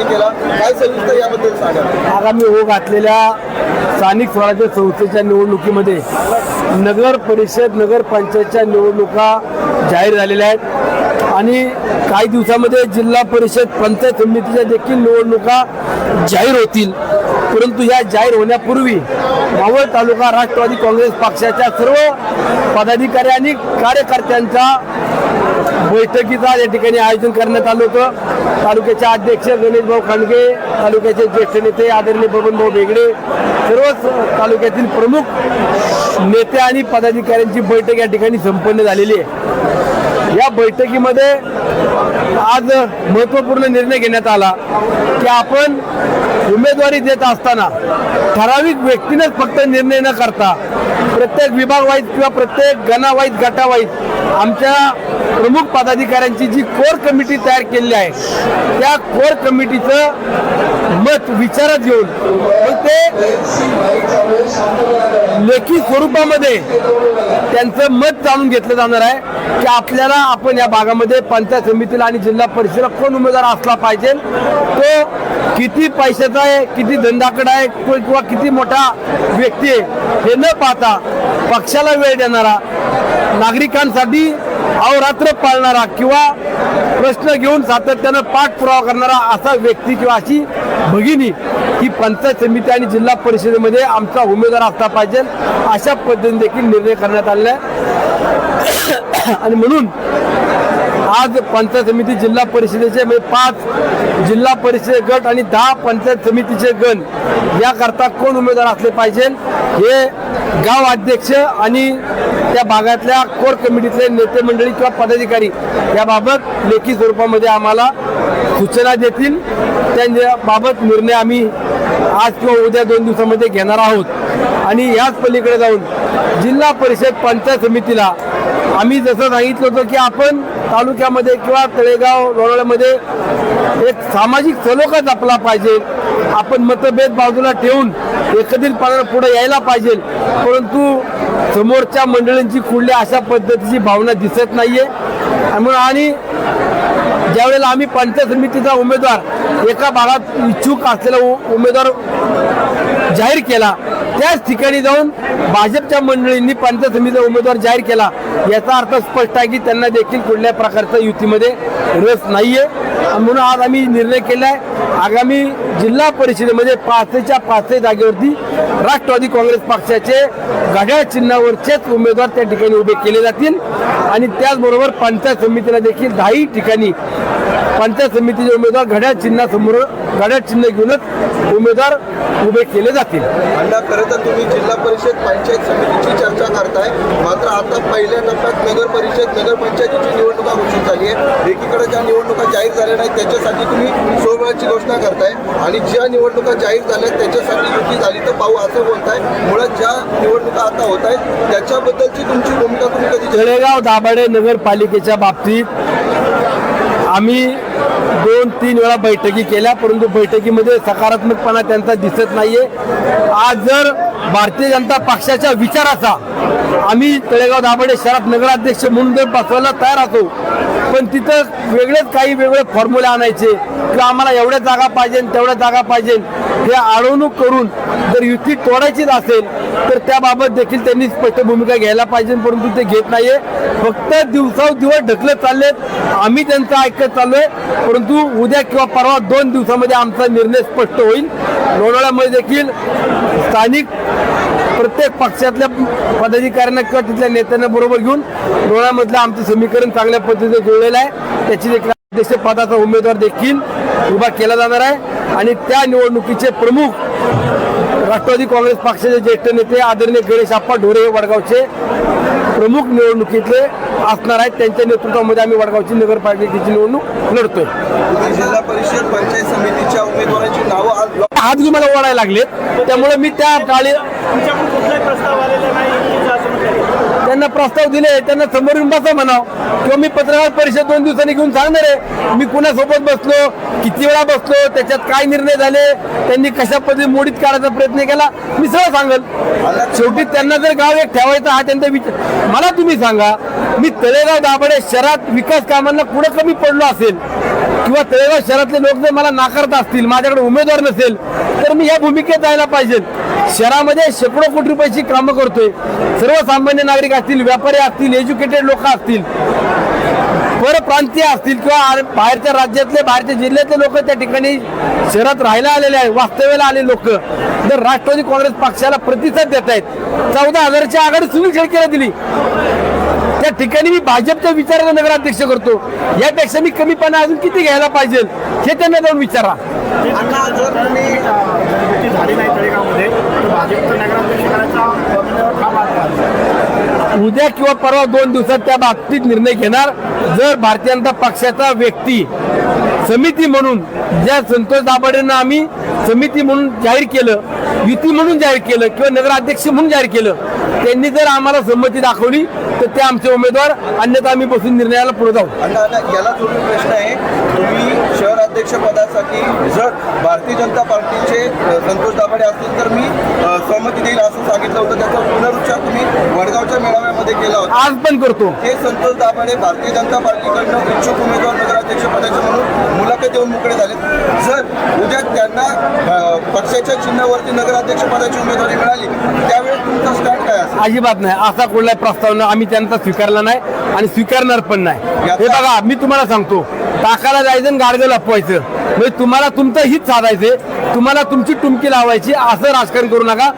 ठिकाणी केला. काय सविस्तर याबद्दल सांगा? आगामी हो घातलेल्या स्थानिक स्वराज्य संस्थेच्या निवडणुकीमध्ये नगर परिषद नगरपंचायतच्या निवडणुका जाहीर झालेल्या आहेत. आणि काही दिवसामध्ये जिल्हा परिषद पंचायत समितीच्या देखील निवडणुका जाहीर होतील. परंतु या जाहीर होण्यापूर्वी मावळ तालुका राष्ट्रवादी काँग्रेस पक्षाच्या सर्व पदाधिकारी आणि कार्यकर्त्यांचा बैठकीचा या ठिकाणी आयोजन करण्यात आलं होतं. तालुक्याचे अध्यक्ष गणेशभाऊ खांडगे तालुक्याचे ज्येष्ठ नेते आदरणीय बबनभाऊ बेगडे सर्वच तालुक्यातील प्रमुख नेते आणि पदाधिकाऱ्यांची बैठक या ठिकाणी संपन्न झालेली आहे. या बैठकीमध्ये आज महत्त्वपूर्ण निर्णय घेण्यात आला की आपण उमेदवारी देत असताना ठराविक व्यक्तीनेच फक्त निर्णय न करता प्रत्येक विभागवाईज किंवा प्रत्येक गणावाईज गटावाईज आमच्या प्रमुख पदाधिकाऱ्यांची जी कोर कमिटी तयार केलेली आहे त्या कोर कमिटीचं मत विचारात घेऊन मग ते लेखी स्वरूपामध्ये त्यांचं मत जाणून घेतलं जाणार आहे की आपल्याला आपण या भागामध्ये पंचायत समितीला आणि जिल्हा परिषदेला कोण उमेदवार असला पाहिजे? तो किती पैशाचा आहे किती धंदाकड आहे किंवा किती मोठा व्यक्ती आहे हे न पाहता पक्षाला वेळ देणारा नागरिकांसाठी अहोरात्र पाळणारा किंवा प्रश्न घेऊन सातत्यानं पाठपुरावा करणारा असा व्यक्ती किंवा अशी भगिनी ही पंचायत समिती आणि जिल्हा परिषदेमध्ये आमचा उमेदवार असला पाहिजे अशा पद्धतीने देखील निर्णय करण्यात आलेला आहे. आणि म्हणून आज पंचायत समिती जिल्हा परिषदेचे म्हणजे पाच जिल्हा परिषद गट आणि दहा पंचायत समितीचे गण. याकरता कोण उमेदवार असले पाहिजे? हे गाव अध्यक्ष आणि त्या भागातल्या कोर कमिटीतले नेते मंडळी किंवा पदाधिकारी याबाबत लेखी स्वरूपामध्ये आम्हाला सूचना देतील. त्यांच्याबाबत बाबत निर्णय आम्ही आज किंवा उद्या दोन दिवसामध्ये घेणार आहोत. आणि याच पलीकडे जाऊन जिल्हा परिषद पंचायत समितीला आम्ही जसं सांगितलं होतं की आपण तालुक्यामध्ये किंवा तळेगाव लोणावळ्यामध्ये एक सामाजिक सलोखा जपला पाहिजे. आपण मतभेद बाजूला ठेवून एकत्रितपणानं पुढे यायला पाहिजे. परंतु समोरच्या मंडळींची कुठल्या अशा पद्धतीची भावना दिसत नाहीये. आणि ज्यावेळेला आम्ही पंचायत समितीचा उमेदवार एका भागात इच्छुक असलेला उ- उमेदवार जाहीर केला त्याच ठिकाणी जाऊन भाजपच्या मंडळींनी पंचायत समितीचा उमेदवार जाहीर केला. याचा अर्थ स्पष्ट आहे की त्यांना देखील कुठल्या प्रकारचा युतीमध्ये रस नाहीये. म्हणून आज आम्ही निर्णय केला आहे आगामी जिल्हा परिषदेमध्ये पाचच्या पाचही जागेवरती राष्ट्रवादी काँग्रेस पक्षाचे घड्याळ चिन्हावरचेच उमेदवार त्या ठिकाणी उभे केले जातील. आणि त्याचबरोबर पंचायत समितीला देखील दहाही ठिकाणी पंचायत समितीचे उमेदवार घड्याळ चिन्हासमोर घड्याळ चिन्ह घेऊनच उमेदवार उभे केले जातील. अण्णा खरं तर तुम्ही जिल्हा परिषद पंचायत समितीची चर्चा करताय. मात्र आता पहिल्या टप्प्यात नगर परिषद नगरपंचायतीची निवडणुका घोषित झाली आहे. एकीकडे ज्या निवडणुका जाहीर झाल्या नाहीत त्याच्यासाठी तुम्ही सोहळ्याची घोषणा करताय. आणि ज्या निवडणुका जाहीर झाल्या त्याच्यासाठी युती झाली तर पाहू असं बोलताय. मुळात ज्या निवडणुका आता होत आहेत त्याच्याबद्दलची तुमची भूमिका तुम्ही कधी जाहीर तळेगाव दाभाडे नगरपालिकेच्या बाबतीत आम्ही दोन तीन वेळा बैठकी केल्या परंतु बैठकीमध्ये सकारात्मकपणा त्यांचा दिसत नाहीये. आज जर भारतीय जनता पक्षाच्या विचाराचा आम्ही तळेगाव दाभाडे शहरात नगराध्यक्ष म्हणून जर बसवायला तयार असो पण तिथं वेगळेच काही वेगळे फॉर्म्युले आणायचे. किंवा आम्हाला एवढ्या जागा पाहिजे तेवढ्या जागा पाहिजे. हे अडवणूक करून जर युती तोडायचीच असेल तर त्याबाबत देखील त्यांनी स्पष्ट भूमिका घ्यायला पाहिजे परंतु ते घेत नाहीये. फक्त दिवसादिवस ढकलत चाललेत. आम्ही त्यांचं ऐकत चाललोय. परंतु उद्या किंवा परवा दोन दिवसामध्ये आमचा निर्णय स्पष्ट होईल. लोणावळ्यामध्ये देखील स्थानिक प्रत्येक पक्षातल्या पदाधिकाऱ्यांना किंवा तिथल्या नेत्यांना बरोबर घेऊन डोळ्यामधलं आमचं समीकरण चांगल्या पद्धतीने जुळलेलं आहे. त्याची देखील अध्यक्ष पदाचा उमेदवार देखील उभा केला जाणार आहे. आणि त्या निवडणुकीचे प्रमुख राष्ट्रवादी काँग्रेस पक्षाचे ज्येष्ठ नेते आदरणीय गणेश आप्पा ढोरे हे वडगावचे प्रमुख निवडणुकीतले असणार आहेत. त्यांच्या नेतृत्वामध्ये आम्ही वडगावची नगरपालिकेची निवडणूक लढतोय. जिल्हा परिषद पंचायत समितीच्या उमेदवारांची नावं आज हात घेऊन मला ओढायला लागलेत. त्यामुळे मी त्या टाळी तुमच्याकडून कुठलाही प्रस्ताव आलेला नाही युतीचा असं म्हणतात. त्यांना प्रस्ताव दिले त्यांना समोर येऊन बसा म्हणाव. किंवा मी पत्रकार परिषद दोन दिवसांनी घेऊन सांगणार आहे मी कुणासोबत बसलो किती वेळा बसलो त्याच्यात काय निर्णय झाले त्यांनी कशा पद्धतीने मोडीत काढायचा प्रयत्न केला मी सगळं सांगल. शेवटी त्यांना जर गाव एक ठेवायचा हा त्यांचा विचार. मला तुम्ही सांगा मी तळेगाव दाभाडे शहरात विकास कामांना कुठं कमी पडलो असेल? किंवा तळेगाव शहरातले लोक जर मला नाकारत असतील माझ्याकडे उमेदवार नसेल तर मी या भूमिकेत जायला पाहिजे. शहरामध्ये शेकडो कोटी रुपयाची कामं करतोय. सर्वसामान्य नागरिक असतील व्यापारी असतील एज्युकेटेड लोक असतील परप्रांतीय असतील किंवा बाहेरच्या राज्यातले बाहेरच्या जिल्ह्यातले लोक त्या ठिकाणी शहरात राहायला आलेले आहे वास्तव्याला आलेले लोक. जर राष्ट्रवादी काँग्रेस पक्षाला प्रतिसाद देत आहेत चौदा हजारच्या आघाडी सुनील शेळकेला दिली. त्या ठिकाणी मी भाजपच्या विचाराला नगराध्यक्ष करतो. यापेक्षा मी कमीपणा अजून किती घ्यायला पाहिजे हे त्यांना जाऊन विचारा. उद्या किंवा परवा दोन दिवसात त्या बाबतीत निर्णय घेणार. जर भारतीय जनता पक्षाचा व्यक्ती समिती म्हणून ज्या संतोष दाभाडेंना आम्ही समिती म्हणून जाहीर केलं युती म्हणून जाहीर केलं किंवा नगराध्यक्ष म्हणून जाहीर केलं त्यांनी जर आम्हाला संमती दाखवली तर ते आमचे उमेदवार अन्यथा आम्ही बसून निर्णयाला पुढे जाऊ. याला जोडून प्रश्न आहे. तुम्ही शहर अध्यक्ष पदासाठी जर भारतीय जनता पार्टीचे संतोष दाभाडे असतील तर मी सहमती देईल असं सांगितलं होतं. त्याचा पुनरुच्चार तुम्ही वडगावच्या मेळाव्यामध्ये केला होता. आज पण करतो. हे संतोष दाभाडे भारतीय जनता पार्टीकडनं इच्छुक उमेदवार नगराध्यक्ष पदाचे म्हणून मुलाखत देऊन मोकळे झाले जर उद्या त्यांना पक्षाच्या चिन्हावरती नगराध्यक्ष पदाची उमेदवारी मिळाली त्यावेळेस तुमचा स्टँड काय असेल? अजिबात नाही. असा कुठलाही प्रस्ताव नाही आम्ही त्यांचा स्वीकारला नाही आणि स्वीकारणार पण नाही. हे बघा मी तुम्हाला सांगतो टाकाला जायचं आणि गाडगं लपवायचं. म्हणजे तुम्हाला तुमचं हित साधायचे तुम्हाला तुमची टुमकी लावायची. असं राजकारण करू नका.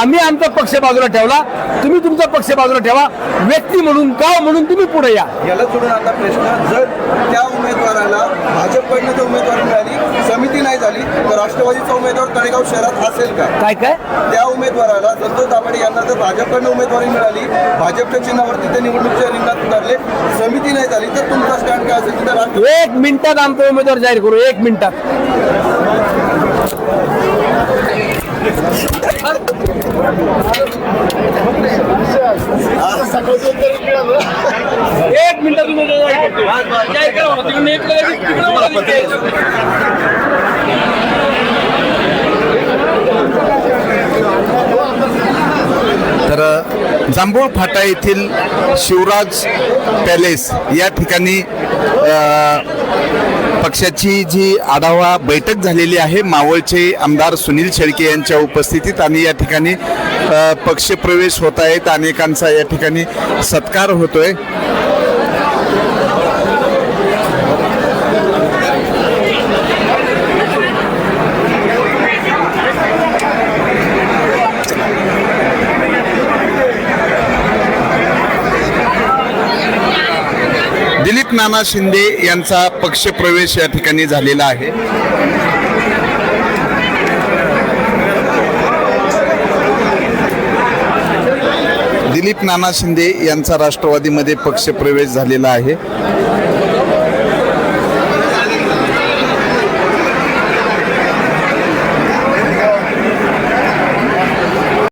आम्ही आमचा पक्ष बाजूला ठेवला. तुम्ही तुमचा पक्ष बाजूला ठेवा. व्यक्ती म्हणून गाव म्हणून तुम्ही पुढे या. याला सोडून आता प्रश्न जर त्या उमेदवाराला भाजपकडनं जर उमेदवारी मिळाली समिती नाही झाली तर राष्ट्रवादीचा उमेदवार तळेगाव शहरात असेल का? काय काय? त्या उमेदवाराला संतोष दाभाडे यांना जर भाजपकडनं उमेदवारी मिळाली भाजपच्या चिन्हावरती ते निवडणुकीच्या रिंगणात उतरले समिती नाही झाली तर तुमचा स्टँड काय असेल? एक मिनिटात आमचा उमेदवार जाहीर करू. एक मिनिटात एक मिनिटात मला दिसते. तर जांभूळ फाटा येथील शिवराज पॅलेस या ठिकाणी पक्षाची जी आढावा बैठक झालेली आहे मावळचे आमदार सुनील शेळके यांच्या उपस्थितीत आणि या ठिकाणी पक्षप्रवेश होत आहेत. अनेकांचा या ठिकाणी सत्कार होतोय दिलीप नाना शिंदे यांचा पक्षप्रवेश या ठिकाणी झालेला आहे. दिलीप नाना शिंदे यांचा राष्ट्रवादीमध्ये पक्षप्रवेश झालेला आहे.